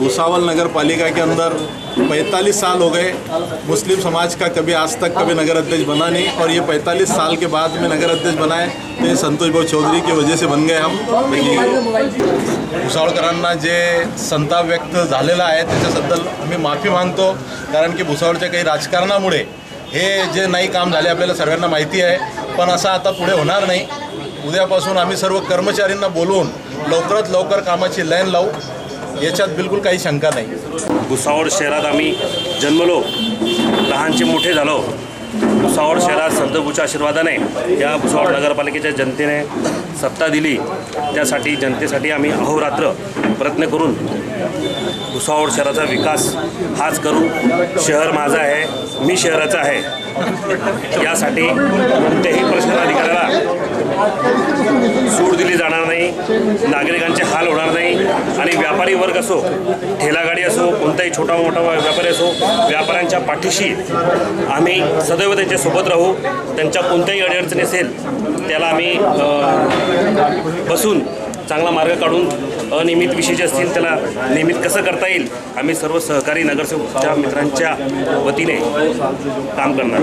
भुसावल नगर पालिका के अंदर 45 साल हो गए। मुस्लिम समाज का कभी आज तक कभी नगर अध्यक्ष बना नहीं और ये 45 साल के बाद में नगर अध्यक्ष बनाए तो ये संतोष भाऊ चौधरी की वजह से बन गए हम। भुसावळकरांना जे संताप व्यक्त झालेला आहे त्याच्याबद्दल आम्ही माफी मागतो कारण की भुसावळच्या काही राजकारणामुळे हे जे नाही काम झाले आपल्याला सर्वांना माहिती आहे. पण असं आता पुढे होणार नाही. उद्यापासून आम्ही सर्व कर्मचाऱ्यांना बोलवून लवकरात लवकर कामाची लाईन लावू. याच्यात बिलकुल काही शंका नाही. भुसावळ शहरात आम्ही जन्मलो. लहानचे मोठे झालो. भुसावळ शहरात संतभूच्या आशीर्वादाने या भुसावळ नगरपालिकेच्या जनतेने सत्ता दिली. त्यासाठी जनतेसाठी आम्ही अहोरात्र प्रयत्न करून भुसावळ शहराचा विकास हाच करू. शहर माझं आहे मी शहराचा आहे. यासाठी कोणत्याही प्रश्न अधिकाऱ्याला सूट दिली जाणार नाही. नागरिकांचे हाल होणार नाही. आणि व्यापारी वर्ग असो ठेलागाडी असो कोणताही छोटा मोठा व्यापारी असो व्यापाऱ्यांच्या पाठीशी आम्ही सदैव त्यांच्यासोबत राहू. त्यांच्या कोणत्याही अडीअडचणी असेल त्याला आम्ही बसून चांगला मार्ग काढून अनियमित विषय जे असतील त्याला नियमित कसं करता येईल आम्ही सर्व सहकारी नगरसेवकच्या मित्रांच्या वतीने काम करणार